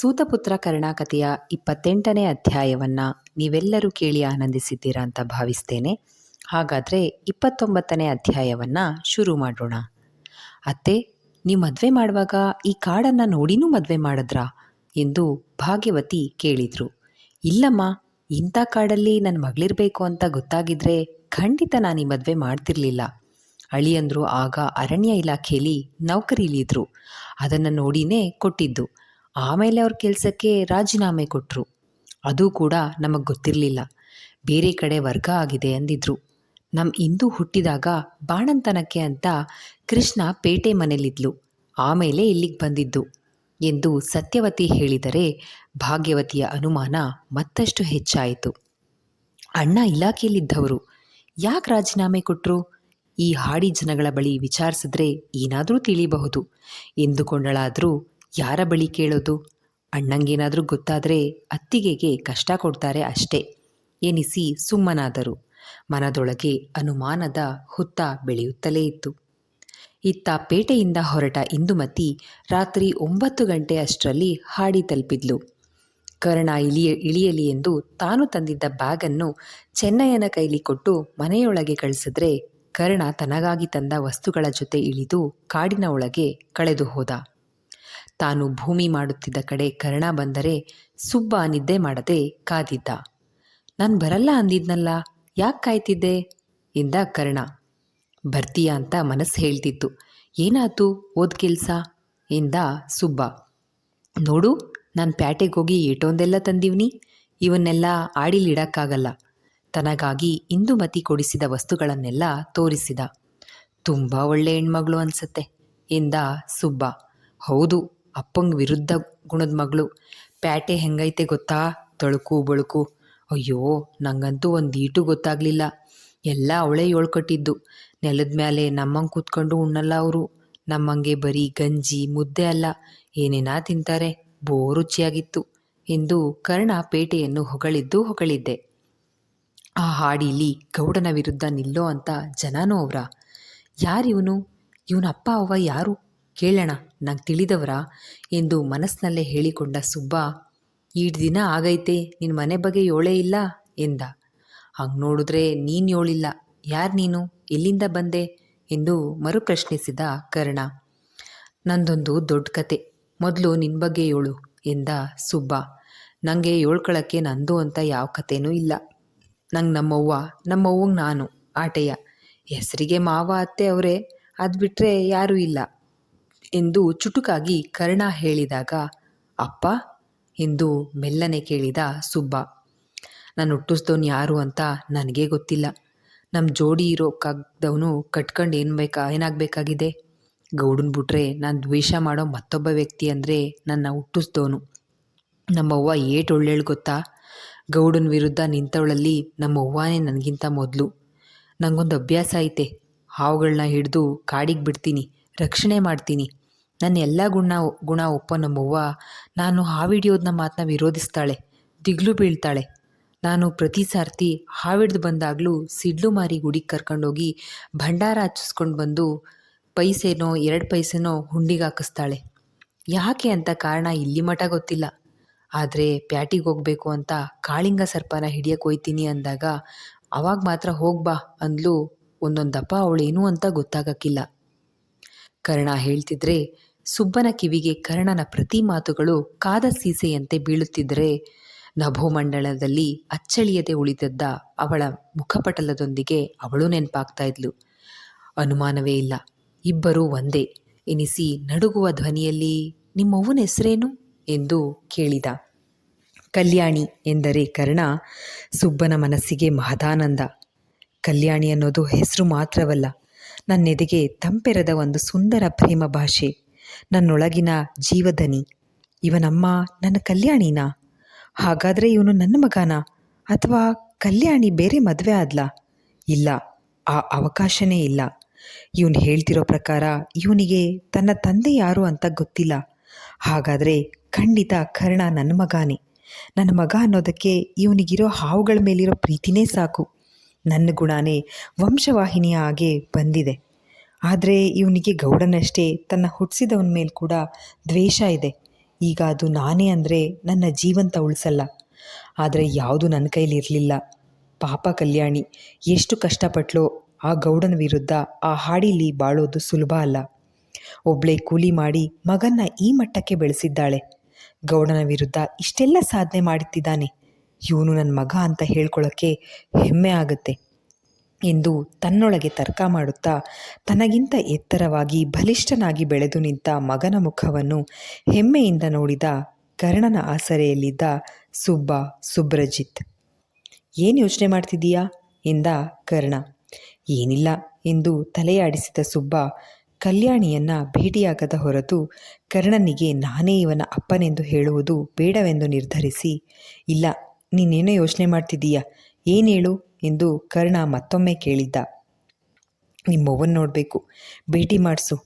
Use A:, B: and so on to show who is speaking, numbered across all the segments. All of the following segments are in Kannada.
A: ಸೂತಪುತ್ರ ಕರ್ಣಾಕಥೆಯ ಇಪ್ಪತ್ತೆಂಟನೇ ಅಧ್ಯಾಯವನ್ನು ನೀವೆಲ್ಲರೂ ಕೇಳಿ ಆನಂದಿಸಿದ್ದೀರಾ ಅಂತ ಭಾವಿಸ್ತೇನೆ. ಹಾಗಾದರೆ ಇಪ್ಪತ್ತೊಂಬತ್ತನೇ ಅಧ್ಯಾಯವನ್ನು ಶುರು ಮಾಡೋಣ. ಅತ್ತೆ ನೀವು ಮದುವೆ ಮಾಡುವಾಗ ಈ ಕಾಡನ್ನು ನೋಡಿನೂ ಮದುವೆ ಮಾಡಿದ್ರಾ? ಎಂದು ಭಾಗ್ಯವತಿ ಕೇಳಿದರು. ಇಲ್ಲಮ್ಮ, ಇಂಥ ಕಾಡಲ್ಲಿ ನನ್ನ ಮಗಳಿರಬೇಕು ಅಂತ ಗೊತ್ತಾಗಿದ್ರೆ ಖಂಡಿತ ನಾನು ಈ ಮದುವೆ ಮಾಡ್ತಿರ್ಲಿಲ್ಲ. ಅಳಿಯಂದರು ಆಗ ಅರಣ್ಯ ಇಲಾಖೆಯಲ್ಲಿ ನೌಕರಿಲಿದ್ರು. ಅದನ್ನು ನೋಡಿನೇ ಕೊಟ್ಟಿದ್ದು. ಆಮೇಲೆ ಅವ್ರ ಕೆಲಸಕ್ಕೆ ರಾಜೀನಾಮೆ ಕೊಟ್ಟರು ಅದು ಕೂಡ ನಮಗೆ ಗೊತ್ತಿರಲಿಲ್ಲ. ಬೇರೆ ಕಡೆ ವರ್ಗ ಆಗಿದೆ ಅಂದಿದ್ರು. ನಮ್ಮ ಇಂದು ಹುಟ್ಟಿದಾಗ ಬಾಣಂತನಕ್ಕೆ ಅಂತ ಕೃಷ್ಣ ಪೇಟೆ ಮನೆಯಲ್ಲಿದ್ಲು. ಆಮೇಲೆ ಇಲ್ಲಿಗೆ ಬಂದಿದ್ದು. ಎಂದು ಸತ್ಯವತಿ ಹೇಳಿದರೆ ಭಾಗ್ಯವತಿಯ ಅನುಮಾನ ಮತ್ತಷ್ಟು ಹೆಚ್ಚಾಯಿತು. ಅಣ್ಣ ಇಲಾಖೆಯಲ್ಲಿದ್ದವರು, ಯಾಕೆ ರಾಜೀನಾಮೆ ಕೊಟ್ಟರು ಈ ಹಾಡಿ ಜನಗಳ ಬಳಿ ವಿಚಾರಿಸಿದ್ರೆ ಏನಾದರೂ ತಿಳಿಯಬಹುದು ಎಂದುಕೊಂಡಳಾದರೂ ಯಾರ ಬಳಿ ಕೇಳೋದು? ಅಣ್ಣಂಗೇನಾದರೂ ಗೊತ್ತಾದರೆ ಅತ್ತಿಗೆಗೆ ಕಷ್ಟ ಕೊಡ್ತಾರೆ ಅಷ್ಟೇ. ಎನಿಸಿ ಸುಮ್ಮನಾದರು. ಮನದೊಳಗೆ ಅನುಮಾನದ ಹುತ್ತ ಬೆಳೆಯುತ್ತಲೇ ಇತ್ತು. ಇತ್ತ ಪೇಟೆಯಿಂದ ಹೊರಟ ಇಂದುಮತಿ ರಾತ್ರಿ ಒಂಬತ್ತು ಗಂಟೆ ಅಷ್ಟರಲ್ಲಿ ಹಾಡಿ ತಲುಪಿದ್ಲು. ಕರ್ಣ ಇಳಿಯ, ಇಳಿಯಲಿ ಎಂದು ತಾನು ತಂದಿದ್ದ ಬ್ಯಾಗನ್ನು ಚೆನ್ನಯ್ಯನ ಕೈಲಿ ಕೊಟ್ಟು ಮನೆಯೊಳಗೆ ಕಳಿಸಿದ್ರೆ ಕರ್ಣ ತನಗಾಗಿ ತಂದ ವಸ್ತುಗಳ ಜೊತೆ ಇಳಿದು ಕಾಡಿನ ಒಳಗೆ ಕಳೆದು ಹೋದ. ತಾನು ಭೂಮಿ ಮಾಡುತ್ತಿದ್ದ ಕಡೆ ಕರ್ಣ ಬಂದರೆ ಸುಬ್ಬ ನಿದ್ದೆ ಮಾಡದೆ ಕಾದಿದ್ದ. ನಾನು ಬರಲ್ಲ ಅಂದಿದ್ನಲ್ಲ, ಯಾಕೆ ಕಾಯ್ತಿದ್ದೆ? ಎಂದ ಕರ್ಣ. ಬರ್ತೀಯಾ ಅಂತ ಮನಸ್ಸು ಹೇಳ್ತಿತ್ತು. ಏನಾಯ್ತು ಓದ್ ಕೆಲಸ? ಎಂದ ಸುಬ್ಬ. ನೋಡು, ನಾನು ಪ್ಯಾಟೆಗೆ ಹೋಗಿ ಏಟೊಂದೆಲ್ಲ ತಂದಿವ್ನಿ. ಇವನ್ನೆಲ್ಲ ಆಡಿಲಿಡಕ್ಕಾಗಲ್ಲ ತನಗಾಗಿ ಇಂದುಮತಿ ಕೊಡಿಸಿದ ವಸ್ತುಗಳನ್ನೆಲ್ಲ ತೋರಿಸಿದ. ತುಂಬ ಒಳ್ಳೆ ಹೆಣ್ಮಗಳು ಅನ್ಸತ್ತೆ, ಎಂದ ಸುಬ್ಬ. ಹೌದು ಅಪ್ಪಂಗೆ ವಿರುದ್ಧ ಗುಣದ ಮಗಳು. ಪ್ಯಾಟೆ ಹೆಂಗೈತೆ ಗೊತ್ತಾ? ತಳುಕು, ಬಳುಕು. ಅಯ್ಯೋ, ನಂಗಂತೂ ಒಂದು ಈಟು ಗೊತ್ತಾಗಲಿಲ್ಲ. ಎಲ್ಲ ಅವಳೇ ಹೇಳ್ಕೊಟ್ಟಿದ್ದು. ನೆಲದ ಮೇಲೆ ನಮ್ಮಂಗೆ ಕೂತ್ಕೊಂಡು ಉಣ್ಣಲ್ಲ ಅವರು. ನಮ್ಮಂಗೆ ಬರೀ ಗಂಜಿ, ಮುದ್ದೆ ಅಲ್ಲ. ಏನೇನಾ ತಿಂತಾರೆ? ಬೋ ರುಚಿಯಾಗಿತ್ತು. ಎಂದು ಕರ್ಣ ಪೇಟೆಯನ್ನು ಹೊಗಳಿದ್ದು ಹೊಗಳಿದ್ದೆ. ಆ ಹಾಡಿಲಿ ಗೌಡನ ವಿರುದ್ಧ ನಿಲ್ಲೋ ಅಂತ ಜನನೋ ಅವರ. ಯಾರಿವನು ಇವನಪ್ಪ ಅವ ಅವ್ವ ಯಾರು? ಕೇಳೋಣ. ನಂಗೆ ತಿಳಿದವರ ಎಂದು ಮನಸ್ಸಿನಲ್ಲೇ ಹೇಳಿಕೊಂಡ ಸುಬ್ಬ, ಈಡ್ ದಿನ ಆಗೈತೆ ನಿನ್ನ ಮನೆ ಬಗ್ಗೆ ಯೋಳೇ ಇಲ್ಲ ಎಂದ. ಹಂಗೆ ನೋಡಿದ್ರೆ ನೀನು ಯೋಳಿಲ್ಲ, ಯಾರು ನೀನು, ಎಲ್ಲಿಂದ ಬಂದೆ? ಎಂದು ಮರುಪ್ರಶ್ನಿಸಿದ ಕರ್ಣ. ನಂದೊಂದು ದೊಡ್ಡ ಕತೆ, ಮೊದಲು ನಿನ್ನ ಬಗ್ಗೆ ಯೋಳು ಎಂದ ಸುಬ್ಬ. ನನಗೆ ಏಳ್ಕೊಳಕ್ಕೆ ನಂದು ಅಂತ ಯಾವ ಕಥೆನೂ ಇಲ್ಲ. ನಂಗೆ ನಮ್ಮವ್ವ, ನಮ್ಮವ್ವಂಗೆ ನಾನು, ಆಟೆಯ. ಹೆಸರಿಗೆ ಮಾವ, ಅತ್ತೆ, ಅವರೇ, ಅದು ಬಿಟ್ಟರೆ ಯಾರೂ ಇಲ್ಲ. ಎಂದು ಚುಟುಕಾಗಿ ಕರ್ಣ ಹೇಳಿದಾಗ, ಅಪ್ಪ ಎಂದು ಮೆಲ್ಲನೆ ಕೇಳಿದ ಸುಬ್ಬ. ನಾನು ಹುಟ್ಟಿಸ್ದವನು ಯಾರು ಅಂತ ನನಗೇ ಗೊತ್ತಿಲ್ಲ. ನಮ್ಮ ಜೋಡಿ ಇರೋಕ್ಕಾಗ್ದವನು ಕಟ್ಕೊಂಡು ಏನು ಬೇಕಾ, ಏನಾಗಬೇಕಾಗಿದೆ? ಗೌಡನ್ ಬಿಟ್ರೆ ನಾನು ದ್ವೇಷ ಮಾಡೋ ಮತ್ತೊಬ್ಬ ವ್ಯಕ್ತಿ ಅಂದರೆ ನನ್ನ ಹುಟ್ಟಿಸ್ದವನು. ನಮ್ಮವ್ವ ಏಟು ಒಳ್ಳೇಳು ಗೊತ್ತಾ? ಗೌಡನ ವಿರುದ್ಧ ನಿಂತವಳಲ್ಲಿ ನಮ್ಮವ್ವನೇ ನನಗಿಂತ ಮೊದಲು. ನನಗೊಂದು ಅಭ್ಯಾಸ ಐತೆ. ಹಾವುಗಳನ್ನ ಹಿಡಿದು ಕಾಡಿಗೆ ಬಿಡ್ತೀನಿ, ರಕ್ಷಣೆ ಮಾಡ್ತೀನಿ. ನನ್ನ ಎಲ್ಲ ಗುಣ ಗುಣ ಒಪ್ಪ ನಮ್ಮವ್ವ ನಾನು ಹಾವಿಡಿಯೋದನ್ನ ಮಾತನ್ನ ವಿರೋಧಿಸ್ತಾಳೆ, ದಿಗ್ಲು ಬೀಳ್ತಾಳೆ. ನಾನು ಪ್ರತಿ ಸಾರ್ತಿ ಹಾವಿಡ್ದು ಬಂದಾಗಲೂ ಸಿಡ್ಲು ಮಾರಿ ಗುಡಿಗೆ ಕರ್ಕೊಂಡೋಗಿ ಭಂಡಾರ ಹಚ್ಚಿಸ್ಕೊಂಡು ಬಂದು ಪೈಸೆನೋ, ಎರಡು ಪೈಸೆನೋ ಹುಂಡಿಗೆ ಹಾಕಿಸ್ತಾಳೆ. ಯಾಕೆ ಅಂತ ಕಾರಣ ಇಲ್ಲಿ ಮಠ ಗೊತ್ತಿಲ್ಲ. ಆದರೆ ಪ್ಯಾಟಿಗೆ ಹೋಗಬೇಕು ಅಂತ ಕಾಳಿಂಗ ಸರ್ಪನ ಹಿಡಿಯಕ್ಕೆ ಹೋಯ್ತೀನಿ ಅಂದಾಗ ಅವಾಗ ಮಾತ್ರ ಹೋಗ್ಬಾ ಅಂದ್ಲು ಒಂದೊಂದಪ್ಪ ಅವಳೇನು ಅಂತ ಗೊತ್ತಾಗಕ್ಕಿಲ್ಲ. ಕರ್ಣ ಹೇಳ್ತಿದ್ರೆ ಸುಬ್ಬನ ಕಿವಿಗೆ ಕರ್ಣನ ಪ್ರತಿ ಮಾತುಗಳು ಕಾದ ಸೀಸೆಯಂತೆ ಬೀಳುತ್ತಿದ್ದರೆ ನಭೋಮಂಡಲದಲ್ಲಿ ಅಚ್ಚಳಿಯದೆ ಉಳಿದದ್ದ ಅವಳ ಮುಖಪಟಲದೊಂದಿಗೆ ಅವಳು ನೆನಪಾಗ್ತಾ ಇದ್ಲು. ಅನುಮಾನವೇ ಇಲ್ಲ. ಇಬ್ಬರೂ ಒಂದೇ. ಎನಿಸಿ ನಡುಗುವ ಧ್ವನಿಯಲ್ಲಿ ನಿಮ್ಮವ್ವನ ಹೆಸರೇನು? ಎಂದು ಕೇಳಿದ. ಕಲ್ಯಾಣಿ ಎಂದರೆ ಕರ್ಣ, ಸುಬ್ಬನ ಮನಸ್ಸಿಗೆ ಮಹದಾನಂದ. ಕಲ್ಯಾಣಿ ಅನ್ನೋದು ಹೆಸರು ಮಾತ್ರವಲ್ಲ, ನನ್ನೆದೆಗೆ ತಂಪೆರದ ಒಂದು ಸುಂದರ ಪ್ರೇಮ ಭಾಷೆ. ನನ್ನೊಳಗಿನ ಜೀವಧನಿ. ಇವನಮ್ಮ ನನ್ನ ಕಲ್ಯಾಣಿನಾ. ಹಾಗಾದರೆ ಇವನು ನನ್ನ ಮಗನ? ಅಥವಾ ಕಲ್ಯಾಣಿ ಬೇರೆ ಮದುವೆ ಆದ್ಲಾ? ಇಲ್ಲ, ಆ ಅವಕಾಶನೇ ಇಲ್ಲ. ಇವನು ಹೇಳ್ತಿರೋ ಪ್ರಕಾರ ಇವನಿಗೆ ತನ್ನ ತಂದೆ ಯಾರು ಅಂತ ಗೊತ್ತಿಲ್ಲ. ಹಾಗಾದರೆ ಖಂಡಿತ ಕರ್ಣ ನನ್ನ ಮಗಾನೇ. ನನ್ನ ಮಗ ಅನ್ನೋದಕ್ಕೆ ಇವನಿಗಿರೋ ಹಾವುಗಳ ಮೇಲಿರೋ ಪ್ರೀತಿನೇ ಸಾಕು. ನನ್ನ ಗುಣನೇ ವಂಶವಾಹಿನಿಯ ಹಾಗೆ ಬಂದಿದೆ. ಆದರೆ ಇವನಿಗೆ ಗೌಡನಷ್ಟೇ ತನ್ನ ಹುಟ್ಟಿಸಿದವನ ಮೇಲೆ ಕೂಡ ದ್ವೇಷ ಇದೆ. ಈಗ ಅದು ನಾನೇ ಅಂದರೆ ನನ್ನ ಜೀವಂತ ಉಳಿಸಲ್ಲ. ಆದರೆ ಯಾವುದು ನನ್ನ ಕೈಲಿರಲಿಲ್ಲ. ಪಾಪ ಕಲ್ಯಾಣಿ, ಎಷ್ಟು ಕಷ್ಟಪಟ್ಲೋ ಆ ಗೌಡನ ವಿರುದ್ಧ ಆ ಹಾಡಿಲಿ ಬಾಳೋದು ಸುಲಭ ಅಲ್ಲ. ಒಬ್ಳೆ ಕೂಲಿ ಮಾಡಿ ಮಗನ್ನ ಈ ಮಟ್ಟಕ್ಕೆ ಬೆಳೆಸಿದ್ದಾಳೆ. ಗೌಡನ ವಿರುದ್ಧ ಇಷ್ಟೆಲ್ಲ ಸಾಧನೆ ಮಾಡುತ್ತಿದ್ದಾನೆ ಇವನು ನನ್ನ ಮಗ ಅಂತ ಹೇಳ್ಕೊಳ್ಳೋಕ್ಕೆ ಹೆಮ್ಮೆ ಆಗುತ್ತೆ. ಎಂದು ತನ್ನೊಳಗೆ ತರ್ಕ ಮಾಡುತ್ತಾ ತನಗಿಂತ ಎತ್ತರವಾಗಿ ಬಲಿಷ್ಠನಾಗಿ ಬೆಳೆದು ನಿಂತ ಮಗನ ಮುಖವನ್ನು ಹೆಮ್ಮೆಯಿಂದ ನೋಡಿದ ಕರ್ಣನ ಆಸರೆಯಲ್ಲಿದ್ದ ಸುಬ್ಬ, ಸುಬ್ರಜಿತ್. ಏನು ಯೋಚನೆ ಮಾಡ್ತಿದ್ದೀಯಾ? ಎಂದ ಕರ್ಣ. ಏನಿಲ್ಲ ಎಂದು ತಲೆಯಾಡಿಸಿದ ಸುಬ್ಬ ಕಲ್ಯಾಣಿಯನ್ನ ಭೇಟಿಯಾಗದ ಹೊರತು ಕರ್ಣನಿಗೆ ನಾನೇ ಇವನ ಅಪ್ಪನೆಂದು ಹೇಳುವುದು ಬೇಡವೆಂದು ನಿರ್ಧರಿಸಿ, ಇಲ್ಲ ನೀನೇನೋ ಯೋಚನೆ ಮಾಡ್ತಿದ್ದೀಯ? ಏನು ಹೇಳು ಎಂದು ಕರ್ಣ ಮತ್ತೊಮ್ಮೆ ಕೇಳಿದ್ದ. ನಿಮ್ಮವ್ವನ್ ನೋಡಬೇಕು. ಭೇಟಿ ಮಾಡಿಸು.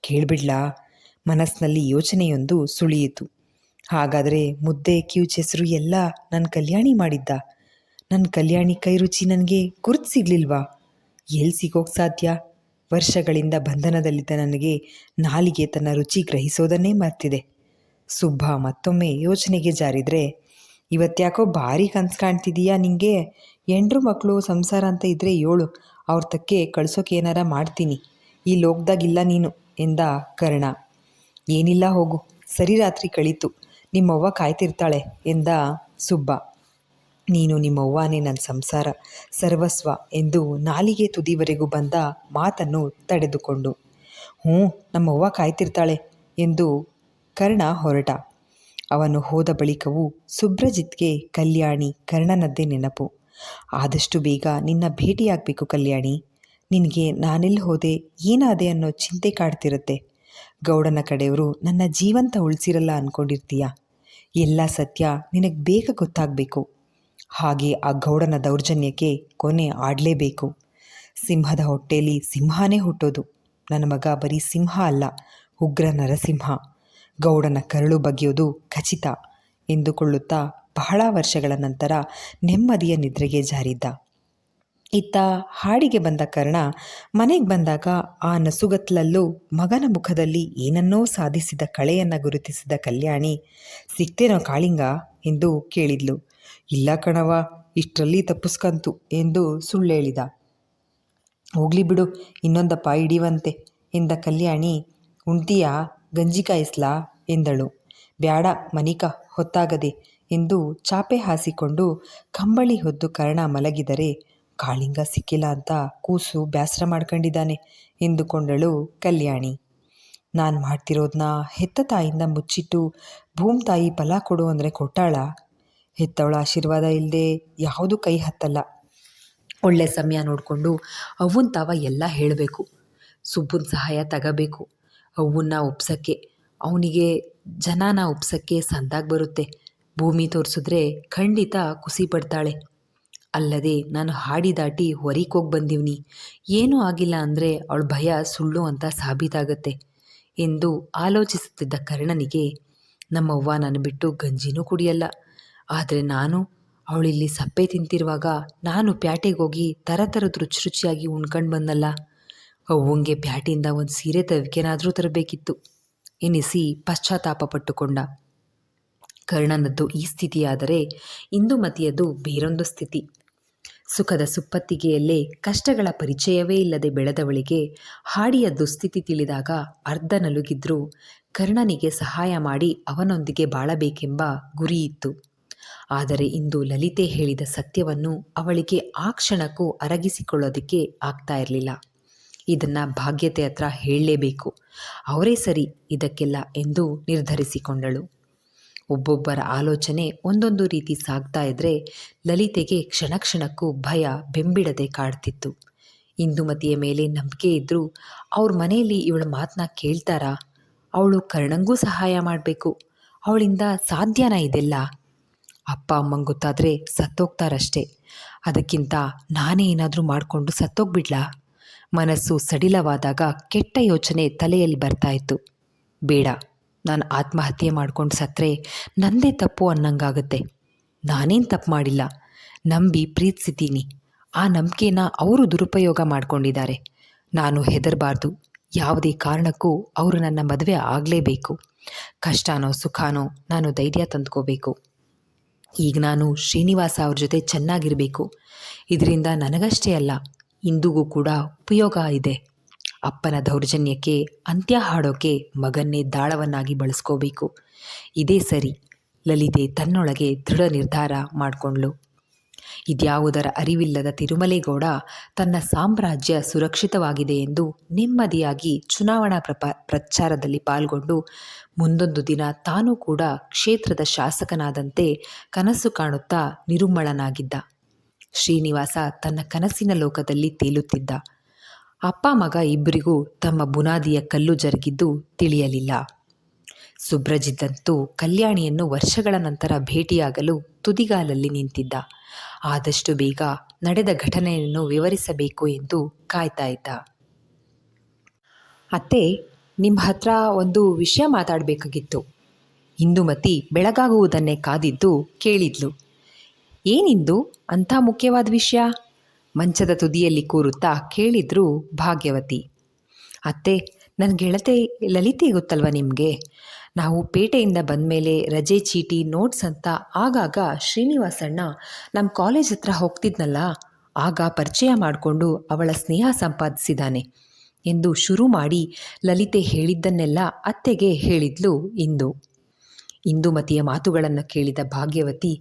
A: ಕೇಳಿಬಿಡ್ಲಾ? ಮನಸ್ಸಿನಲ್ಲಿ ಯೋಚನೆಯೊಂದು ಸುಳಿಯಿತು. ಹಾಗಾದರೆ ಮುದ್ದೆ, ಕಿವುಚೆಸರು ಎಲ್ಲ ನನ್ನ ಕಲ್ಯಾಣಿ ಮಾಡಿದ್ದ. ನನ್ನ ಕಲ್ಯಾಣಿ ಕೈ ರುಚಿ ನನಗೆ ಗುರುತು ಸಿಗ್ಲಿಲ್ವಾ? ಎಲ್ಲಿ ಸಿಗೋಕೆ ಸಾಧ್ಯ? ವರ್ಷಗಳಿಂದ ಬಂಧನದಲ್ಲಿದ್ದ ನನಗೆ ನಾಲಿಗೆ ತನ್ನ ರುಚಿ ಗ್ರಹಿಸೋದನ್ನೇ ಮರ್ತಿದೆ. ಸುಬ್ಬ ಮತ್ತೊಮ್ಮೆ ಯೋಚನೆಗೆ ಜಾರಿದ್ರೆ ಇವತ್ತ್ಯಾಕೋ ಭಾರಿ ಕನ್ಸು ಕಾಣ್ತಿದೀಯಾ ನಿಂಗೆ? ಎಂಟ್ರು ಮಕ್ಕಳು ಸಂಸಾರ ಅಂತ ಇದ್ರೆ ಏಳು, ಅವ್ರ ತಕ್ಕೆ ಕಳ್ಸೋಕೆ ಏನಾರ ಮಾಡ್ತೀನಿ. ಈ ಲೋಕದಾಗಿಲ್ಲ ನೀನು, ಎಂದ ಕರ್ಣ. ಏನಿಲ್ಲ ಹೋಗು, ಸರಿ ರಾತ್ರಿ ಕಳೀತು. ನಿಮ್ಮವ್ವ ಕಾಯ್ತಿರ್ತಾಳೆ, ಎಂದ ಸುಬ್ಬ. ನೀನು ನಿಮ್ಮವ್ವನೇ ನನ್ನ ಸಂಸಾರ, ಸರ್ವಸ್ವ, ಎಂದು ನಾಲಿಗೆ ತುದಿವರೆಗೂ ಬಂದ ಮಾತನ್ನು ತಡೆದುಕೊಂಡು. ಹ್ಞೂ, ನಮ್ಮವ್ವ ಕಾಯ್ತಿರ್ತಾಳೆ, ಎಂದು ಕರ್ಣ ಹೊರಟ. ಅವನು ಹೋದ ಬಳಿಕವೂ ಸುಬ್ರಜಿತ್ಗೆ, ಕಲ್ಯಾಣಿ, ಕರ್ಣನದ್ದೇ ನೆನಪು. ಆದಷ್ಟು ಬೇಗ ನಿನ್ನ ಭೇಟಿಯಾಗಬೇಕು ಕಲ್ಯಾಣಿ. ನಿನಗೆ ನಾನೆಲ್ಲಿ ಹೋದೆ, ಏನಾದೆ ಅನ್ನೋ ಚಿಂತೆ ಕಾಡ್ತಿರುತ್ತೆ. ಗೌಡನ ಕಡೆಯವರು ನನ್ನ ಜೀವಂತ ಉಳಿಸಿರಲ್ಲ ಅಂದ್ಕೊಂಡಿರ್ತೀಯ ಎಲ್ಲ ಸತ್ಯ ನಿನಗೆ ಬೇಗ ಗೊತ್ತಾಗಬೇಕು. ಹಾಗೆ ಆ ಗೌಡನ ದೌರ್ಜನ್ಯಕ್ಕೆ ಕೊನೆ ಆಡಲೇಬೇಕು. ಸಿಂಹದ ಹೊಟ್ಟೆಯಲ್ಲಿ ಸಿಂಹನೇ ಹುಟ್ಟೋದು. ನನ್ನ ಮಗ ಬರೀ ಸಿಂಹ ಅಲ್ಲ, ಉಗ್ರ ನರಸಿಂಹ. ಗೌಡನ ಕರಳು ಬಗೆಯುವುದು ಖಚಿತ ಎಂದುಕೊಳ್ಳುತ್ತಾ ಬಹಳ ವರ್ಷಗಳ ನಂತರ ನೆಮ್ಮದಿಯ ನಿದ್ರೆಗೆ ಜಾರಿದ್ದ. ಇತ್ತ ಹಾಡಿಗೆ ಬಂದ ಕರ್ಣ ಮನೆಗೆ ಬಂದಾಗ ಆ ನಸುಗತ್ಲಲ್ಲೂ ಮಗನ ಮುಖದಲ್ಲಿ ಏನನ್ನೋ ಸಾಧಿಸಿದ ಕಳೆಯನ್ನು ಗುರುತಿಸಿದ ಕಲ್ಯಾಣಿ, ಸಿಕ್ತೇನೋ ಕಾಳಿಂಗ ಎಂದು ಕೇಳಿದ್ಲು. ಇಲ್ಲ ಕಣವ ಇಷ್ಟರಲ್ಲಿ ತಪ್ಪಿಸ್ಕಂತು ಎಂದು ಸುಳ್ಳೇಳಿದ. ಹೋಗ್ಲಿ ಬಿಡು, ಇನ್ನೊಂದಪ್ಪ ಹಿಡಿವಂತೆ ಎಂದ ಕಲ್ಯಾಣಿ ಉಣ್ತೀಯಾ ಗಂಜಿ ಕಾಯಿಸ್ಲಾ ಎಂದಳು. ಬ್ಯಾಡ ಮನಿಕ, ಹೊತ್ತಾಗದೆ ಎಂದು ಚಾಪೆ ಹಾಸಿಕೊಂಡು ಕಂಬಳಿ ಹೊದ್ದು ಕರ್ಣ ಮಲಗಿದರೆ, ಕಾಳಿಂಗ ಸಿಕ್ಕಿಲ್ಲ ಅಂತ ಕೂಸು ಬ್ಯಾಸರ ಮಾಡ್ಕೊಂಡಿದ್ದಾನೆ ಎಂದುಕೊಂಡಳು ಕಲ್ಯಾಣಿ. ನಾನು ಮಾಡ್ತಿರೋದನ್ನ ಹೆತ್ತ ತಾಯಿಂದ ಮುಚ್ಚಿಟ್ಟು ಭೂಮ್ ತಾಯಿ ಫಲ ಕೊಡು ಅಂದರೆ ಕೊಟ್ಟಾಳ? ಹೆತ್ತವಳ ಆಶೀರ್ವಾದ ಇಲ್ಲದೆ ಯಾವುದು ಕೈ ಹತ್ತಲ್ಲ. ಒಳ್ಳೆ ಸಮಯ ನೋಡಿಕೊಂಡು ಅವನ್ ತಾವ ಎಲ್ಲ ಹೇಳಬೇಕು. ಸುಬ್ಬನ ಸಹಾಯ ತಗೋಬೇಕು. ಅವನ್ನ ಒಪ್ಸೋಕ್ಕೆ ಅವನಿಗೆ ಜನನ ಒಪ್ಸೋಕ್ಕೆ ಸಂದಾಗಿ ಬರುತ್ತೆ. ಭೂಮಿ ತೋರಿಸಿದ್ರೆ ಖಂಡಿತ ಖುಷಿ ಪಡ್ತಾಳೆ. ಅಲ್ಲದೆ ನಾನು ಹಾಡಿ ದಾಟಿ ಹೊರಿಕೋಗಿ ಬಂದಿವ್ನಿ. ಏನೂ ಆಗಿಲ್ಲ ಅಂದರೆ ಅವಳ ಭಯ ಸುಳ್ಳು ಅಂತ ಸಾಬೀತಾಗತ್ತೆ ಎಂದು ಆಲೋಚಿಸುತ್ತಿದ್ದ ಕರ್ಣನಿಗೆ ನಮ್ಮವ್ವ ನನ್ನ ಬಿಟ್ಟು ಗಂಜಿನೂ ಕುಡಿಯಲ್ಲ. ಆದರೆ ನಾನು ಅವಳಿಲ್ಲಿ ಸಪ್ಪೆ ತಿಂತಿರುವಾಗ ನಾನು ಪ್ಯಾಟೆಗೋಗಿ ಥರ ಥರದ ರುಚಿ ರುಚಿಯಾಗಿ ಉಣ್ಕೊಂಡು ಬಂದಲ್ಲ. ಅವ್ವಂಗೆ ಪ್ಯಾಟಿಯಿಂದ ಒಂದು ಸೀರೆ ತವಿಕೆನಾದರೂ ತರಬೇಕಿತ್ತು. ಎನಿಸಿ ಪಶ್ಚಾತ್ತಾಪ ಪಟ್ಟುಕೊಂಡ. ಕರ್ಣನದ್ದು ಈ ಸ್ಥಿತಿಯಾದರೆ ಇಂದುಮತಿಯದು ಬೇರೊಂದು ಸ್ಥಿತಿ. ಸುಖದ ಸುಪ್ಪತ್ತಿಗೆಯಲ್ಲೇ ಕಷ್ಟಗಳ ಪರಿಚಯವೇ ಇಲ್ಲದೆ ಬೆಳೆದವಳಿಗೆ ಹಾಡಿಯ ದುಸ್ಥಿತಿ ತಿಳಿದಾಗ ಅರ್ಧ ನಲುಗಿದ್ರೂ ಕರ್ಣನಿಗೆ ಸಹಾಯ ಮಾಡಿ ಅವನೊಂದಿಗೆ ಬಾಳಬೇಕೆಂಬ ಗುರಿಯಿತ್ತು ಆದರೆ ಇಂದು ಲಲಿತೆ ಹೇಳಿದ ಸತ್ಯವನ್ನು ಅವಳಿಗೆ ಆ ಕ್ಷಣಕ್ಕೂ ಅರಗಿಸಿಕೊಳ್ಳೋದಕ್ಕೆ ಆಗ್ತಾ ಇರಲಿಲ್ಲ. ಇದನ್ನು ಭಾಗ್ಯತೆ ಹತ್ರ ಹೇಳಲೇಬೇಕು. ಅವರೇ ಸರಿ ಇದಕ್ಕೆಲ್ಲ ಎಂದು ನಿರ್ಧರಿಸಿಕೊಂಡಳು. ಒಬ್ಬೊಬ್ಬರ ಆಲೋಚನೆ ಒಂದೊಂದು ರೀತಿ ಸಾಗ್ತಾ ಇದ್ರೆ ಲಲಿತೆಗೆ ಕ್ಷಣ ಕ್ಷಣಕ್ಕೂ ಭಯ ಬೆಂಬಿಡದೆ ಕಾಡ್ತಿತ್ತು. ಇಂದುಮತಿಯ ಮೇಲೆ ನಂಬಿಕೆ ಇದ್ದರೂ ಅವ್ರ ಮನೆಯಲ್ಲಿ ಇವಳ ಮಾತನ್ನ ಕೇಳ್ತಾರಾ? ಅವಳು ಕರ್ಣಂಗೂ ಸಹಾಯ ಮಾಡಬೇಕು. ಅವಳಿಂದ ಸಾಧ್ಯನ ಇದೆಲ್ಲ? ಅಪ್ಪ ಅಮ್ಮಂಗೆ ಗೊತ್ತಾದರೆ ಸತ್ತೋಗ್ತಾರಷ್ಟೇ. ಅದಕ್ಕಿಂತ ನಾನೇ ಏನಾದರೂ ಮಾಡಿಕೊಂಡು ಸತ್ತೋಗ್ಬಿಡ್ಲಾ? ಮನಸ್ಸು ಸಡಿಲವಾದಾಗ ಕೆಟ್ಟ ಯೋಚನೆ ತಲೆಯಲ್ಲಿ ಬರ್ತಾ ಇತ್ತು ಬೇಡ, ನಾನು ಆತ್ಮಹತ್ಯೆ ಮಾಡ್ಕೊಂಡು ಸತ್ತರೆ ನಂದೇ ತಪ್ಪು ಅನ್ನಂಗಾಗುತ್ತೆ. ನಾನೇನು ತಪ್ಪು ಮಾಡಿಲ್ಲ. ನಂಬಿ ಪ್ರೀತಿಸಿದ್ದೀನಿ. ಆ ನಂಬಿಕೆನ ಅವರು ದುರುಪಯೋಗ ಮಾಡ್ಕೊಂಡಿದ್ದಾರೆ. ನಾನು ಹೆದರಬಾರ್ದು. ಯಾವುದೇ ಕಾರಣಕ್ಕೂ ಅವರು ನನ್ನ ಮದುವೆ ಆಗಲೇಬೇಕು. ಕಷ್ಟನೋ ಸುಖನೋ ನಾನು ಧೈರ್ಯ ತಂದ್ಕೋಬೇಕು. ಈಗ ನಾನು ಶ್ರೀನಿವಾಸ ಅವ್ರ ಜೊತೆ ಚೆನ್ನಾಗಿರಬೇಕು. ಇದರಿಂದ ನನಗಷ್ಟೇ ಅಲ್ಲ ಇಂದಿಗೂ ಕೂಡ ಉಪಯೋಗ ಇದೆ. ಅಪ್ಪನ ದೌರ್ಜನ್ಯಕ್ಕೆ, ಅಂತ್ಯ ಹಾಡೋಕೆ ಮಗನ್ನೇ ದಾಳವನ್ನಾಗಿ ಬಳಸ್ಕೋಬೇಕು. ಇದೇ ಸರಿ, ಲಲಿತೆ ತನ್ನೊಳಗೆ ದೃಢ ನಿರ್ಧಾರ ಮಾಡಿಕೊಂಡ್ಳು. ಇದ್ಯಾವುದರ ಅರಿವಿಲ್ಲದ ತಿರುಮಲೇಗೌಡ ತನ್ನ ಸಾಮ್ರಾಜ್ಯ ಸುರಕ್ಷಿತವಾಗಿದೆ ಎಂದು ನೆಮ್ಮದಿಯಾಗಿ ಚುನಾವಣಾ ಪ್ರಪ, ಪ್ರಚಾರದಲ್ಲಿ ಪಾಲ್ಗೊಂಡು ಮುಂದೊಂದು ದಿನ ತಾನೂ ಕೂಡ ಕ್ಷೇತ್ರದ ಶಾಸಕನಾದಂತೆ ಕನಸು ಕಾಣುತ್ತಾ ನಿರುಮ್ಮಳನಾಗಿದ್ದ ಶ್ರೀನಿವಾಸ ತನ್ನ ಕನಸಿನ ಲೋಕದಲ್ಲಿ ತೇಲುತ್ತಿದ್ದ. ಅಪ್ಪ ಮಗ ಇಬ್ಬರಿಗೂ ತಮ್ಮ ಬುನಾದಿಯ ಕಲ್ಲು ಜರುಗಿದ್ದು ತಿಳಿಯಲಿಲ್ಲ. ಸುಬ್ರಜಿದ್ದಂತೂ ಕಲ್ಯಾಣಿಯನ್ನು ವರ್ಷಗಳ ನಂತರ ಭೇಟಿಯಾಗಲು ತುದಿಗಾಲಲ್ಲಿ ನಿಂತಿದ್ದ. ಆದಷ್ಟು ಬೇಗ ನಡೆದ ಘಟನೆಯನ್ನು ವಿವರಿಸಬೇಕು ಎಂದು ಕಾಯ್ತಾ ಇದ್ದ. ಅತ್ತೆ ನಿಮ್ಮ ಹತ್ರ ಒಂದು ವಿಷಯ ಮಾತಾಡಬೇಕಾಗಿತ್ತು. ಇಂದುಮತಿ ಬೆಳಗಾಗುವುದನ್ನೇ ಕಾದಿದ್ದು ಕೇಳಿದ್ಲು. ಏನಿಂದು ಅಂಥ ಮುಖ್ಯವಾದ ವಿಷಯ? ಮಂಚದ ತುದಿಯಲ್ಲಿ ಕೂರುತ್ತಾ ಕೇಳಿದ್ರು ಭಾಗ್ಯವತಿ. ಅತ್ತೆ ನನ್ನ ಗೆಳತೆ ಲಲಿತೆ ಗೊತ್ತಲ್ವ ನಿಮಗೆ? ನಾವು ಪೇಟೆಯಿಂದ ಬಂದಮೇಲೆ ರಜೆ ಚೀಟಿ ನೋಟ್ಸ್ ಅಂತ ಆಗಾಗ ಶ್ರೀನಿವಾಸಣ್ಣ ನಮ್ಮ ಕಾಲೇಜ್ ಹತ್ರ ಹೋಗ್ತಿದ್ನಲ್ಲ, ಆಗ ಪರಿಚಯ ಮಾಡಿಕೊಂಡು ಅವಳ ಸ್ನೇಹ ಸಂಪಾದಿಸಿದ್ದಾನೆ ಎಂದು ಶುರು ಮಾಡಿ ಲಲಿತೆ ಹೇಳಿದ್ದನ್ನೆಲ್ಲ ಅತ್ತೆಗೆ ಹೇಳಿದ್ಲು ಇಂದು. ಇಂದುಮತಿಯ ಮಾತುಗಳನ್ನು ಕೇಳಿದ ಭಾಗ್ಯವತಿ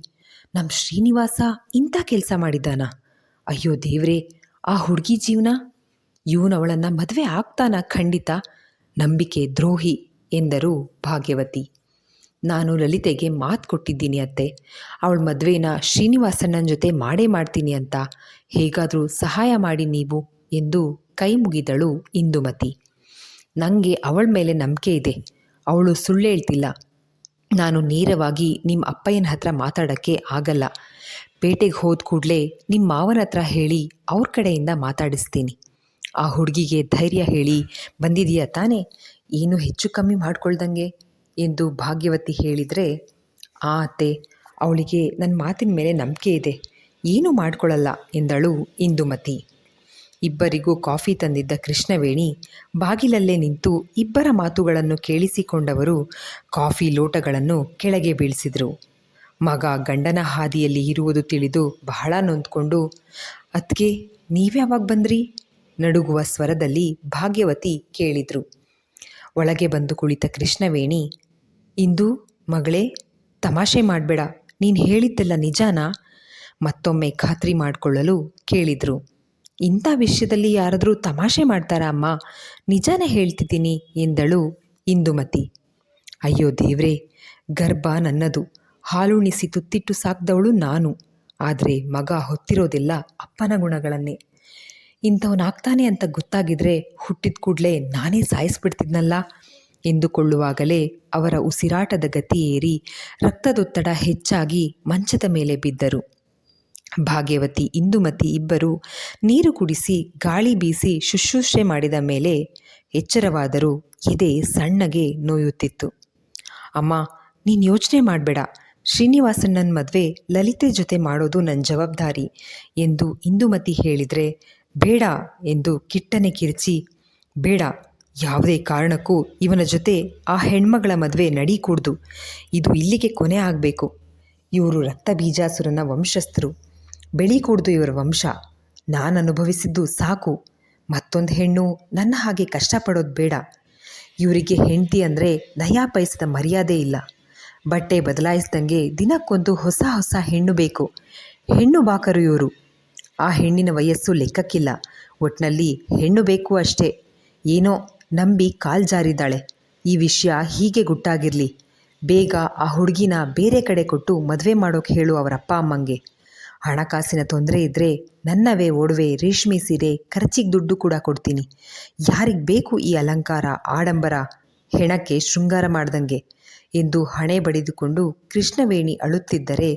A: ನಮ್ಮ ಶ್ರೀನಿವಾಸ ಇಂಥ ಕೆಲಸ ಮಾಡಿದ್ದಾನ. ಅಯ್ಯೋ ದೇವ್ರೆ, ಆ ಹುಡುಗಿ ಜೀವನ? ಇವನು ಅವಳನ್ನು ಮದುವೆ ಆಗ್ತಾನ ಖಂಡಿತ? ನಂಬಿಕೆ ದ್ರೋಹಿ ಎಂದರು ಭಾಗ್ಯವತಿ. ನಾನು ಲಲಿತೆಗೆ ಮಾತು ಕೊಟ್ಟಿದ್ದೀನಿ ಅತ್ತೆ. ಅವಳ ಮದುವೆನ ಶ್ರೀನಿವಾಸಣ್ಣನ ಜೊತೆ ಮಾಡೇ ಮಾಡ್ತೀನಿ ಅಂತ. ಹೇಗಾದರೂ ಸಹಾಯ ಮಾಡಿ ನೀವು ಎಂದು ಕೈ ಮುಗಿದಳು ಇಂದುಮತಿ. ನನಗೆ ಅವಳ ಮೇಲೆ ನಂಬಿಕೆ ಇದೆ. ಅವಳು ಸುಳ್ಳು ಹೇಳ್ತಿಲ್ಲ. ನಾನು ನೇರವಾಗಿ ನಿಮ್ಮ ಅಪ್ಪಯ್ಯನ ಹತ್ರ ಮಾತಾಡೋಕ್ಕೆ ಆಗಲ್ಲ. ಪೇಟೆಗೆ ಹೋದ ಕೂಡಲೇ ನಿಮ್ಮ ಮಾವನ ಹತ್ರ ಹೇಳಿ ಅವ್ರ ಕಡೆಯಿಂದ ಮಾತಾಡಿಸ್ತೀನಿ. ಆ ಹುಡುಗಿಗೆ ಧೈರ್ಯ ಹೇಳಿ, ಬಂದಿದೆಯಾ ತಾನೇ? ಏನು ಹೆಚ್ಚು ಕಮ್ಮಿ ಮಾಡ್ಕೊಳ್ದಂಗೆ? ಎಂದು ಭಾಗ್ಯವತಿ ಹೇಳಿದರೆ, ಆ ಅತ್ತೆ, ಅವಳಿಗೆ ನನ್ನ ಮಾತಿನ ಮೇಲೆ ನಂಬಿಕೆ ಇದೆ. ಏನೂ ಮಾಡ್ಕೊಳ್ಳಲ್ಲ ಎಂದಳು ಇಂದುಮತಿ. ಇಬ್ಬರಿಗೂ ಕಾಫಿ ತಂದಿದ್ದ ಕೃಷ್ಣವೇಣಿ ಬಾಗಿಲಲ್ಲೇ ನಿಂತು ಇಬ್ಬರ ಮಾತುಗಳನ್ನು ಕೇಳಿಸಿಕೊಂಡವರು ಕಾಫಿ ಲೋಟಗಳನ್ನು ಕೆಳಗೆ ಬೀಳಿಸಿದರು. ಮಗ ಗಂಡನ ಹಾದಿಯಲ್ಲಿ ಇರುವುದು ತಿಳಿದು ಬಹಳ ನೊಂದ್ಕೊಂಡು ಅದ್ಕೆ ನೀವ್ಯಾವಾಗ ಬಂದ್ರಿ? ನಡುಗುವ ಸ್ವರದಲ್ಲಿ ಭಾಗ್ಯವತಿ ಕೇಳಿದರು. ಒಳಗೆ ಬಂದು ಕುಳಿತ ಕೃಷ್ಣವೇಣಿ, ಇಂದು ಮಗಳೇ, ತಮಾಷೆ ಮಾಡಬೇಡ, ನೀನು ಹೇಳಿದ್ದೆಲ್ಲ ನಿಜಾನಾ? ಮತ್ತೊಮ್ಮೆ ಖಾತ್ರಿ ಮಾಡಿಕೊಳ್ಳಲು ಕೇಳಿದರು. ಇಂಥ ವಿಷಯದಲ್ಲಿ ಯಾರಾದರೂ ತಮಾಷೆ ಮಾಡ್ತಾರಾ ಅಮ್ಮ? ನಿಜಾನೇ ಹೇಳ್ತಿದ್ದೀನಿ, ಎಂದಳು ಇಂದುಮತಿ. ಅಯ್ಯೋ ದೇವ್ರೇ, ಗರ್ಭ ನನ್ನದು. ಹಾಲುಣಿಸಿ ತುತ್ತಿಟ್ಟು ಸಾಕ್ದವಳು ನಾನು. ಆದರೆ ಮಗ ಹೊತ್ತಿರೋದಿಲ್ಲ ಅಪ್ಪನ ಗುಣಗಳನ್ನೇ. ಇಂಥವನಾಗ್ತಾನೆ ಅಂತ ಗೊತ್ತಾಗಿದ್ರೆ ಹುಟ್ಟಿದ ಕೂಡಲೇ ನಾನೇ ಸಾಯಿಸ್ಬಿಡ್ತಿದ್ನಲ್ಲ? ಎಂದುಕೊಳ್ಳುವಾಗಲೇ ಅವರ ಉಸಿರಾಟದ ಗತಿ ಏರಿ ರಕ್ತದೊತ್ತಡ ಹೆಚ್ಚಾಗಿ ಮಂಚದ ಮೇಲೆ ಬಿದ್ದರು. ಭಾಗ್ಯವತಿ, ಇಂದುಮತಿ ಇಬ್ಬರು ನೀರು ಕುಡಿಸಿ ಗಾಳಿ ಬೀಸಿ ಶುಶ್ರೂಷೆ ಮಾಡಿದ ಮೇಲೆ ಎಚ್ಚರವಾದರೂ ಎದೆ ಸಣ್ಣಗೆ ನೋಯುತ್ತಿತ್ತು. ಅಮ್ಮ, ನೀನು ಯೋಚನೆ ಮಾಡಬೇಡ. ಶ್ರೀನಿವಾಸಣ್ಣನ ಮದುವೆ ಲಲಿತೆ ಜೊತೆ ಮಾಡೋದು ನನ್ನ ಜವಾಬ್ದಾರಿ ಎಂದು ಇಂದುಮತಿ ಹೇಳಿದರೆ, ಬೇಡ ಎಂದು ಕಿಟ್ಟನೆ ಕಿರಿಚಿ, ಬೇಡ, ಯಾವುದೇ ಕಾರಣಕ್ಕೂ ಇವನ ಜೊತೆ ಆ ಹೆಣ್ಮಗಳ ಮದುವೆ ನಡೀಕೂಡ್ದು. ಇದು ಇಲ್ಲಿಗೆ ಕೊನೆ ಆಗಬೇಕು. ಇವರು ರಕ್ತ ಬೀಜಾಸುರನ ವಂಶಸ್ಥರು. ಬೆಳೀಕೂಡ್ದು ಇವರ ವಂಶ. ನಾನು ಅನುಭವಿಸಿದ್ದು ಸಾಕು. ಮತ್ತೊಂದು ಹೆಣ್ಣು ನನ್ನ ಹಾಗೆ ಕಷ್ಟಪಡೋದು ಬೇಡ. ಇವರಿಗೆ ಹೆಂಡತಿ ಅಂದರೆ ನಯಾ ಮರ್ಯಾದೆ ಇಲ್ಲ. ಬಟ್ಟೆ ಬದಲಾಯಿಸ್ದಂಗೆ ದಿನಕ್ಕೊಂದು ಹೊಸ ಹೊಸ ಹೆಣ್ಣು ಬೇಕು. ಹೆಣ್ಣು ಬಾಕರು ಇವರು. ಆ ಹೆಣ್ಣಿನ ವಯಸ್ಸು ಲೆಕ್ಕಕ್ಕಿಲ್ಲ. ಒಟ್ನಲ್ಲಿ ಹೆಣ್ಣು ಬೇಕು ಅಷ್ಟೇ. ಏನೋ ನಂಬಿ ಕಾಲ್ ಜಾರಿದ್ದಾಳೆ. ಈ ವಿಷಯ ಹೀಗೆ ಗುಟ್ಟಾಗಿರಲಿ. ಬೇಗ ಆ ಹುಡುಗಿನ ಬೇರೆ ಕಡೆ ಕೊಟ್ಟು ಮದುವೆ ಮಾಡೋಕೆ ಹೇಳು ಅವರ ಅಪ್ಪ ಅಮ್ಮಂಗೆ. ಹಣಕಾಸಿನ ತೊಂದರೆ ಇದ್ದರೆ ನನ್ನವೇ ಒಡವೆ ರೇಷ್ಮೆ ಸೀರೆ, ಖರ್ಚಿಗೆ ದುಡ್ಡು ಕೂಡ ಕೊಡ್ತೀನಿ. ಯಾರಿಗೆ ಬೇಕು ಈ ಅಲಂಕಾರ, ಆಡಂಬರ? ಹೆಣಕ್ಕೆ ಶೃಂಗಾರ ಮಾಡ್ದಂಗೆ. ಎಂದು ಹಣೆ ಬಡಿದುಕೊಂಡು ಕೃಷ್ಣವೇಣಿ ಅಳುತ್ತಿದ್ದರೆ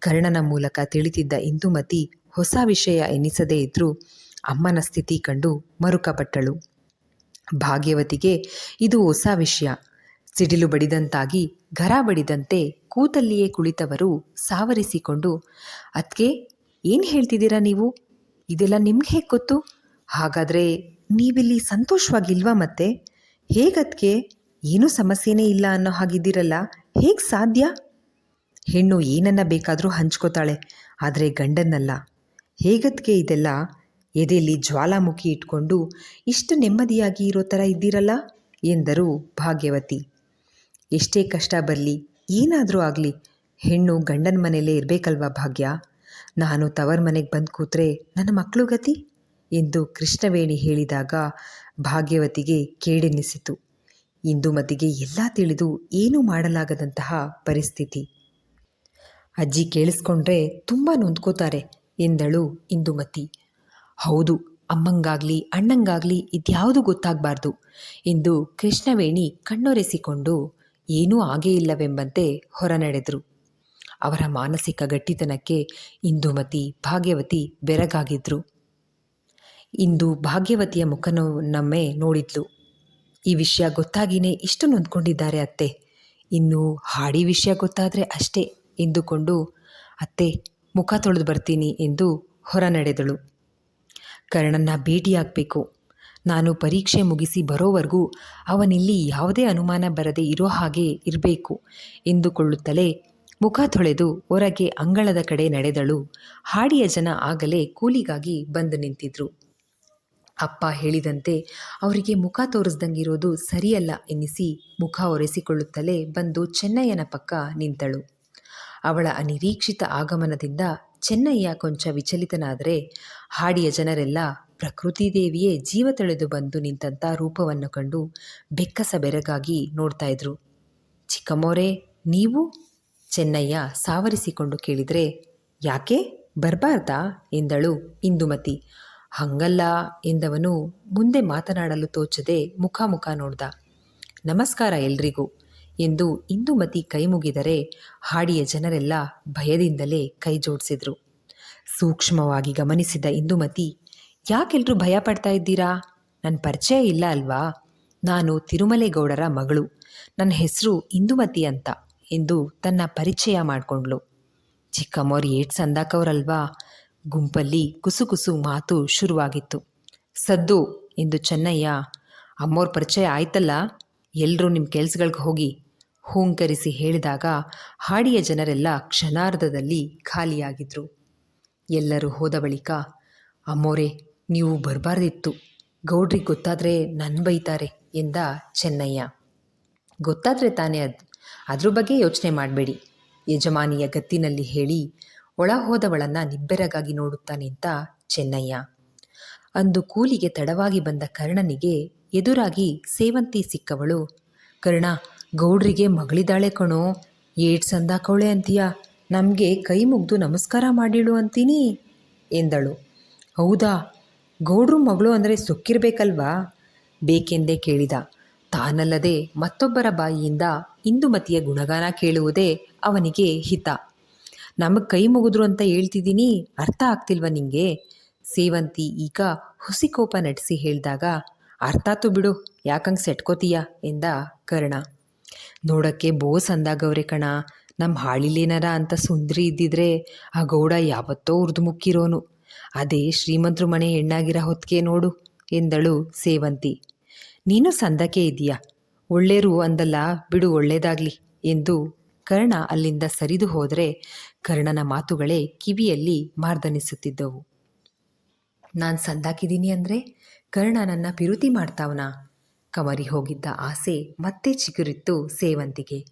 A: ಕರ್ಣನ ಮೂಲಕ ತಿಳಿತಿದ್ದ ಇಂದುಮತಿ ಹೊಸ ವಿಷಯ ಎನಿಸದೇ ಇದ್ದರೂ ಅಮ್ಮನ ಸ್ಥಿತಿ ಕಂಡು ಮರುಕಪಟ್ಟಳು. ಭಾಗ್ಯವತಿಗೆ ಇದು ಹೊಸ ವಿಷಯ. ಸಿಡಿಲು ಬಡಿದಂತಾಗಿ, ಘರ ಬಡಿದಂತೆ ಕೂತಲ್ಲಿಯೇ ಕುಳಿತವರು ಸಾವರಿಸಿಕೊಂಡು ಅದ್ಕೆ ಏನು ಹೇಳ್ತಿದ್ದೀರಾ ನೀವು? ಇದೆಲ್ಲ ನಿಮ್ಗೆ ಹೇಗೆ ಗೊತ್ತು? ಹಾಗಾದರೆ ನೀವಿಲ್ಲಿ ಸಂತೋಷವಾಗಿಲ್ವಾ ಮತ್ತೆ? ಹೇಗದ್ಕೆ ಏನೂ ಸಮಸ್ಯೆನೇ ಇಲ್ಲ ಅನ್ನೋ ಹಾಗಿದ್ದೀರಲ್ಲ, ಹೇಗೆ ಸಾಧ್ಯ? ಹೆಣ್ಣು ಏನನ್ನ ಬೇಕಾದರೂ ಹಂಚ್ಕೋತಾಳೆ, ಆದರೆ ಗಂಡನ್ನಲ್ಲ. ಹೇಗದ್ಕೆ ಇದೆಲ್ಲ? ಎದೆಯಲ್ಲಿ ಜ್ವಾಲಾಮುಖಿ ಇಟ್ಕೊಂಡು, ಇಷ್ಟು ನೆಮ್ಮದಿಯಾಗಿ ಇರೋ ಥರ ಇದ್ದೀರಲ್ಲ? ಎಂದರು ಭಾಗ್ಯವತಿ. ಎಷ್ಟೇ ಕಷ್ಟ ಬರಲಿ, ಏನಾದರೂ ಆಗಲಿ, ಹೆಣ್ಣು ಗಂಡನ ಮನೆಯಲ್ಲೇ ಇರಬೇಕಲ್ವಾ ಭಾಗ್ಯ? ನಾನು ತವರ್ ಮನೆಗೆ ಬಂದು ಕೂತ್ರೆ ನನ್ನ ಮಕ್ಕಳು ಗತಿ? ಎಂದು ಕೃಷ್ಣವೇಣಿ ಹೇಳಿದಾಗ ಭಾಗ್ಯವತಿಗೆ ಕೇಡೆನ್ನಿಸಿತು ಇಂದುಮತಿಗೆ ಎಲ್ಲ ತಿಳಿದು ಏನೂ ಮಾಡಲಾಗದಂತಹ ಪರಿಸ್ಥಿತಿ. ಅಜ್ಜಿ ಕೇಳಿಸ್ಕೊಂಡ್ರೆ ತುಂಬ ನೊಂದ್ಕೋತಾರೆ ಎಂದಳು ಇಂದುಮತಿ. ಹೌದು, ಅಮ್ಮಂಗಾಗ್ಲಿ, ಅಣ್ಣಂಗಾಗ್ಲಿ ಇದ್ಯಾವುದು ಗೊತ್ತಾಗಬಾರ್ದು ಎಂದು ಕೃಷ್ಣವೇಣಿ ಕಣ್ಣೊರೆಸಿಕೊಂಡು ಏನೂ ಆಗೇ ಇಲ್ಲವೆಂಬಂತೆ ಹೊರನಡೆದರು. ಅವರ ಮಾನಸಿಕ ಗಟ್ಟಿತನಕ್ಕೆ ಇಂದುಮತಿ ಭಾಗ್ಯವತಿ ಬೆರಗಾಗಿದ್ರು. ಇಂದು ಭಾಗ್ಯವತಿಯ ಮುಖನೊಮ್ಮೆ ನೋಡಿದ್ಲು. ಈ ವಿಷಯ ಗೊತ್ತಾಗಿನೇ ಇಷ್ಟು ನೊಂದ್ಕೊಂಡಿದ್ದಾರೆ ಅತ್ತೆ. ಇನ್ನು ಹಾಡಿ ವಿಷಯ ಗೊತ್ತಾದರೆ ಅಷ್ಟೇ ಎಂದುಕೊಂಡು ಅತ್ತೆ ಮುಖ ತೊಳೆದು ಬರ್ತೀನಿ ಎಂದು ಹೊರ ನಡೆದಳು ಕರ್ಣನ್ನ ಭೇಟಿಯಾಗಬೇಕು. ನಾನು ಪರೀಕ್ಷೆ ಮುಗಿಸಿ ಬರೋವರೆಗೂ ಅವನಿಲ್ಲಿ ಯಾವುದೇ ಅನುಮಾನ ಬರದೆ ಇರೋ ಹಾಗೆ ಇರಬೇಕು ಎಂದುಕೊಳ್ಳುತ್ತಲೇ ಮುಖ ತೊಳೆದು ಹೊರಗೆ ಅಂಗಳದ ಕಡೆ ನಡೆದಳು. ಹಾಡಿಯ ಜನ ಆಗಲೇ ಕೂಲಿಗಾಗಿ ಬಂದು ನಿಂತಿದ್ರು. ಅಪ್ಪ ಹೇಳಿದಂತೆ ಅವರಿಗೆ ಮುಖ ತೋರಿಸ್ದಂಗಿರೋದು ಸರಿಯಲ್ಲ ಎನ್ನಿಸಿ ಮುಖ ಒರೆಸಿಕೊಳ್ಳುತ್ತಲೇ ಬಂದು ಚೆನ್ನಯ್ಯನ ಪಕ್ಕ ನಿಂತಳು. ಅವಳ ಅನಿರೀಕ್ಷಿತ ಆಗಮನದಿಂದ ಚೆನ್ನಯ್ಯ ಕೊಂಚ ವಿಚಲಿತನಾದರೆ ಹಾಡಿಯ ಜನರೆಲ್ಲ ಪ್ರಕೃತಿ ದೇವಿಯೇ ಜೀವ ತಳೆದು ಬಂದು ನಿಂತಂಥ ರೂಪವನ್ನು ಕಂಡು ಬೆಕ್ಕಸ ಬೆರಗಾಗಿ ನೋಡ್ತಾ ಇದ್ರು. ಚಿಕ್ಕಮ್ಮೋರೇ ನೀವು? ಚೆನ್ನಯ್ಯ ಸಾವರಿಸಿಕೊಂಡು ಕೇಳಿದರೆ, ಯಾಕೆ? ಬರಬಾರ್ದಾ? ಎಂದಳು ಇಂದುಮತಿ. ಹಂಗಲ್ಲ, ಎಂದವನು ಮುಂದೆ ಮಾತನಾಡಲು ತೋಚದೆ ಮುಖ ಮುಖ ನೋಡ್ದ. ನಮಸ್ಕಾರ ಎಲ್ರಿಗೂ, ಎಂದು ಇಂದುಮತಿ ಕೈ ಮುಗಿದರೆ ಹಾಡಿಯ ಜನರೆಲ್ಲ ಭಯದಿಂದಲೇ ಕೈ ಜೋಡಿಸಿದರು. ಸೂಕ್ಷ್ಮವಾಗಿ ಗಮನಿಸಿದ ಇಂದುಮತಿ ಯಾಕೆಲ್ರೂ ಭಯ ಪಡ್ತಾ ಇದ್ದೀರಾ? ನನ್ನ ಪರಿಚಯ ಇಲ್ಲ ಅಲ್ವಾ? ನಾನು ತಿರುಮಲೇಗೌಡರ ಮಗಳು. ನನ್ನ ಹೆಸರು ಇಂದುಮತಿ ಅಂತ ಎಂದು ತನ್ನ ಪರಿಚಯ ಮಾಡಿಕೊಂಡ್ಳು. ಚಿಕ್ಕಮ್ಮವ್ರು ಏಟ್ ಸಂದಾಕವ್ರಲ್ವಾ ಗುಂಪಲ್ಲಿ ಕುಸುಕುಸು ಮಾತು ಶುರುವಾಗಿತ್ತು. ಸದ್ದು ಎಂದು ಚೆನ್ನಯ್ಯ, ಅಮ್ಮೋರ್ ಪರಿಚಯ ಆಯ್ತಲ್ಲ? ಎಲ್ಲರೂ ನಿಮ್ಮ ಕೆಲ್ಸಗಳಿಗೆ ಹೋಗಿ ಹೂಂಕರಿಸಿ ಹೇಳಿದಾಗ ಹಾಡಿಯ ಜನರೆಲ್ಲ ಕ್ಷಣಾರ್ಧದಲ್ಲಿ ಖಾಲಿಯಾಗಿದ್ರು. ಎಲ್ಲರೂ ಹೋದ ಬಳಿಕ, ಅಮ್ಮೋರೇ ನೀವು ಬರಬಾರ್ದಿತ್ತು. ಗೌಡ್ರಿಗೆ ಗೊತ್ತಾದರೆ ನನ್ನ ಬೈತಾರೆ ಎಂದ ಚೆನ್ನಯ್ಯ. ಗೊತ್ತಾದರೆ ತಾನೇ ಅದು, ಅದ್ರ ಬಗ್ಗೆ ಯೋಚನೆ ಮಾಡಬೇಡಿ. ಯಜಮಾನಿಯ ಗತ್ತಿನಲ್ಲಿ ಹೇಳಿ ಒಳ ಹೋದವಳನ್ನು ನಿಬ್ಬೆರಗಾಗಿ ನೋಡುತ್ತಾ ಅಂತ ಚೆನ್ನಯ್ಯ. ಅಂದು ಕೂಲಿಗೆ ತಡವಾಗಿ ಬಂದ ಕರ್ಣನಿಗೆ ಎದುರಾಗಿ ಸೇವಂತಿ ಸಿಕ್ಕವಳು, ಕರ್ಣ, ಗೌಡ್ರಿಗೆ ಮಗಳಿದಾಳೆ ಕಣೋ, ಏಟ್ ಸಂದಾಕವಳೆ ಅಂತೀಯ? ನಮಗೆ ಕೈ ಮುಗ್ದು ನಮಸ್ಕಾರ ಮಾಡಿಳು ಅಂತೀನಿ ಎಂದಳು. ಹೌದಾ? ಗೌಡ್ರು ಮಗಳು ಅಂದರೆ ಸೊಕ್ಕಿರಬೇಕಲ್ವಾ? ಬೇಕೆಂದೇ ಕೇಳಿದ. ತಾನಲ್ಲದೆ ಮತ್ತೊಬ್ಬರ ಬಾಯಿಯಿಂದ ಇಂದುಮತಿಯ ಗುಣಗಾನ ಕೇಳುವುದೇ ಅವನಿಗೆ ಹಿತ. ನಮಗೆ ಕೈ ಮುಗಿದ್ರು ಅಂತ ಹೇಳ್ತಿದ್ದೀನಿ, ಅರ್ಥ ಆಗ್ತಿಲ್ವ ನಿಂಗೆ? ಸೇವಂತಿ ಈಗ ಹುಸಿಕೋಪ ನಟಿಸಿ ಹೇಳಿದಾಗ ಅರ್ಥಾತು ಬಿಡು, ಯಾಕಂಗೆ ಸೆಟ್ಕೋತೀಯ? ಎಂದ ಕರ್ಣ. ನೋಡಕ್ಕೆ ಬೋಸ್ ಅಂದಾಗವ್ರೆ ಕಣ ನಮ್ಮ ಹಾಳಿಲೇನರ ಅಂತ ಸುಂದ್ರಿ ಇದ್ದಿದ್ರೆ ಆ ಗೌಡ ಯಾವತ್ತೋ ಉರ್ದು ಮುಕ್ಕಿರೋನು. ಅದೇ ಶ್ರೀಮಂತರು ಮನೆ ಹೆಣ್ಣಾಗಿರೋ ಹೊತ್ತಿಗೆ ನೋಡು ಎಂದಳು ಸೇವಂತಿ. ನೀನು ಸಂದಕ್ಕೆ ಇದೀಯಾ ಒಳ್ಳೇರು ಅಂದಲ್ಲ, ಬಿಡು ಒಳ್ಳೇದಾಗ್ಲಿ ಎಂದು ಕರ್ಣ ಅಲ್ಲಿಂದ ಸರಿದು ಹೋದರೆ ಕರ್ಣನ ಮಾತುಗಳೇ ಕಿವಿಯಲ್ಲಿ ಮಾರ್ದನಿಸುತ್ತಿದ್ದವು. ನಾನು ಸಂದಾಕಿದ್ದೀನಿ ಅಂದರೆ ಕರ್ಣ ನನ್ನ ಪಿರುತಿ ಮಾಡ್ತಾವನಾ? ಕಮರಿ ಹೋಗಿದ್ದ ಆಸೆ ಮತ್ತೆ ಚಿಗುರಿತ್ತು ಸೇವಂತಿಗೆ.